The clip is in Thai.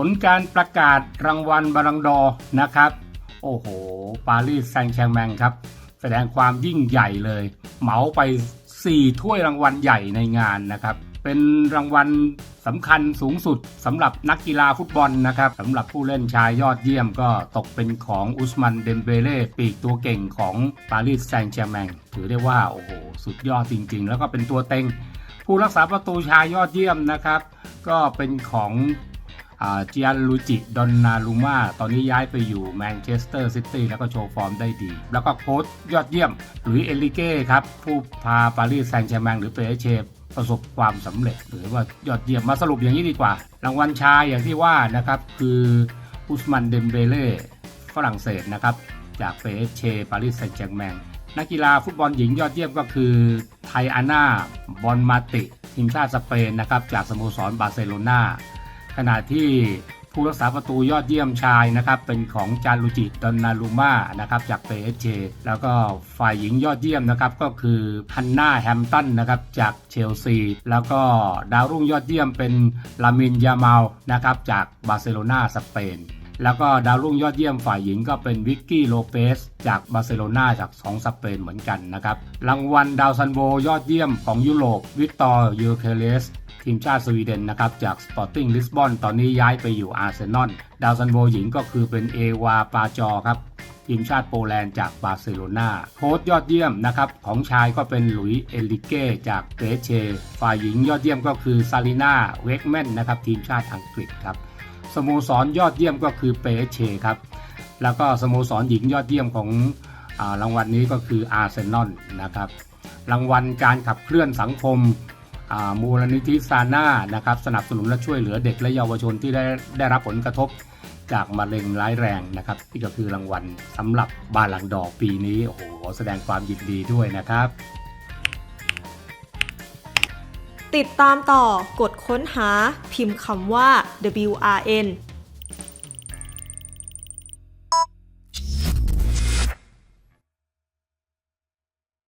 ผลการประกาศรางวัลบาลังดอนะครับ โอ้โห ปารีสแซงต์แชร์แมงครับ แสดงความยิ่งใหญ่เลย เหมาไป 4 ถ้วยรางวัลใหญ่ในงานนะครับ เป็นรางวัลสำคัญสูงสุดสำหรับนักกีฬาฟุตบอลนะครับสำหรับผู้เล่นชายยอดเยี่ยมก็ตกเป็นของอุสมันเดมเบเล่ปีกตัวเก่งของปารีสแซงต์แชร์แมงถือได้ว่า โอ้โห สุดยอดจริง ๆ แล้วก็เป็นตัวเต็งผู้รักษาประตูชายยอดเยี่ยมนะครับ ก็เป็นของ เจียนลูจิดอนนาลูมาตอนนี้ย้ายไปอยู่แมนเชสเตอร์ซิตี้แล้วก็โชว์ฟอร์มได้ดี แล้วก็โค้ชยอดเยี่ยมหรือเอลิเก้ครับ ผู้พาปารีสแซงต์แชร์แมงหรือเปเชประสบความสำเร็จ หรือว่ายอดเยี่ยมมาสรุปอย่างนี้ดีกว่า รางวัลชายอย่างที่ว่านะครับ คืออุสมันเดมเบเล่ฝรั่งเศสนะครับ จากเปเชปารีสแซงต์แชร์แมงนักกีฬาฟุตบอลหญิงยอดเยี่ยมก็คือไทอาน่าบอลมาติทีมชาติสเปนนะครับจากสโมสรบาร์เซโลนา ขณะที่ผู้รักษาประตูยอดเยี่ยมชายนะครับเป็นของจารุจิดอนนาลูมานะครับจากเปเชแล้วก็ฝ่ายหญิงยอดเยี่ยมนะครับก็คือฮันนาแฮมตันนะครับจากเชลซี แล้วก็ดาวรุ่งยอดเยี่ยมเป็นลามินยาเมาลนะครับจากบาร์เซโลนาสเปนแล้วก็ดาวรุ่งยอดเยี่ยมฝ่ายหญิงก็เป็นวิกกี้โลเปสจากบาร์เซโลนาจากสองสเปนเหมือนกันนะครับรางวัลดาวซันโบยอดเยี่ยมของยุโรปวิกตอร์ยูเคเลส ทีมชาติสวีเดนนะครับจากสปอร์ติ้งลิสบอนตอนนี้ย้ายไปอยู่อาร์เซนอลดาวซันโบหญิงก็คือเป็นเอวาปาจอครับทีมชาติโปแลนด์จากบาร์เซโลนาโค้ชยอดเยี่ยมนะครับของชายก็เป็นหลุยเอลิเก้จากเกรเช ฝ่ายหญิงยอดเยี่ยมก็คือซาลินาเวกแมนนะครับทีมชาติอังกฤษครับสโมสรยอดเยี่ยมก็คือเปเชครับแล้วก็สโมสรหญิงยอดเยี่ยมของอารางวัลนี้ก็คืออาร์เซนอลนะครับรางวัลการขับเคลื่อนสังคม มูลนิธิซาน่านะครับสนับสนุนและช่วยเหลือเด็กและเยาวชนที่ได้ได้รับผลกระทบจากมะเร็งร้ายแรงนะครับนี่ก็คือรางวัลสำหรับบานหลังดอกปีนี้โอ้โหแสดงความยินดีด้วยนะครับ ติดตามต่อกดค้นหาพิมพ์คำว่า WRN